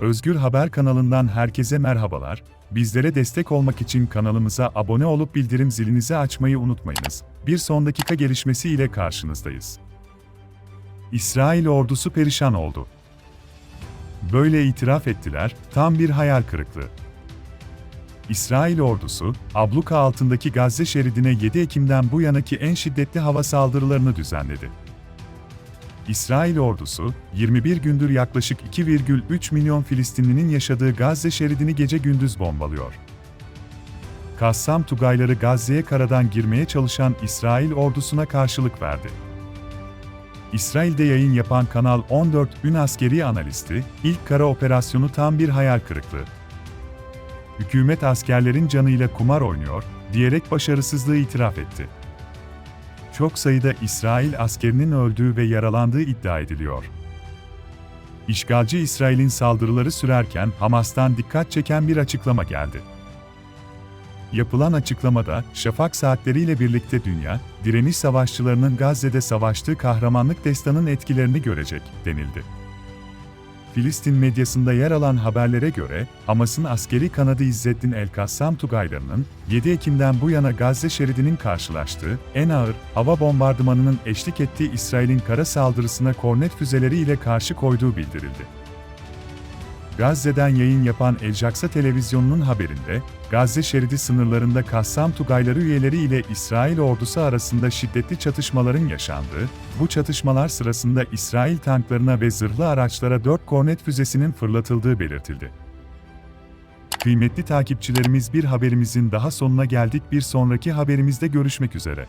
Özgür Haber kanalından herkese merhabalar. Bizlere destek olmak için kanalımıza abone olup bildirim zilinizi açmayı unutmayınız. Bir son dakika gelişmesi ile karşınızdayız. İsrail ordusu perişan oldu. Böyle itiraf ettiler, tam bir hayal kırıklığı. İsrail ordusu, abluka altındaki Gazze şeridine 7 Ekim'den bu yanaki en şiddetli hava saldırılarını düzenledi. İsrail ordusu, 21 gündür yaklaşık 2,3 milyon Filistinlinin yaşadığı Gazze şeridini gece gündüz bombalıyor. Kassam Tugayları Gazze'ye karadan girmeye çalışan İsrail ordusuna karşılık verdi. İsrail'de yayın yapan Kanal 14 ün askeri analisti, ilk kara operasyonu tam bir hayal kırıklığı. Hükümet askerlerin canıyla kumar oynuyor, diyerek başarısızlığı itiraf etti çok sayıda İsrail askerinin öldüğü ve yaralandığı iddia ediliyor. İşgalci İsrail'in saldırıları sürerken Hamas'tan dikkat çeken bir açıklama geldi. Yapılan açıklamada, şafak saatleriyle birlikte dünya, direniş savaşçılarının Gazze'de savaştığı kahramanlık destanın etkilerini görecek, denildi. Filistin medyasında yer alan haberlere göre, Hamas'ın askeri kanadı İzzettin El-Kassam Tugaylarının, 7 Ekim'den bu yana Gazze şeridinin karşılaştığı, en ağır, hava bombardımanının eşlik ettiği İsrail'in kara saldırısına kornet füzeleri ile karşı koyduğu bildirildi. Gazze'den yayın yapan El Jaksa televizyonunun haberinde, Gazze şeridi sınırlarında Kassam Tugayları üyeleri ile İsrail ordusu arasında şiddetli çatışmaların yaşandığı, bu çatışmalar sırasında İsrail tanklarına ve zırhlı araçlara 4 kornet füzesinin fırlatıldığı belirtildi. Kıymetli takipçilerimiz bir haberimizin daha sonuna geldik bir sonraki haberimizde görüşmek üzere.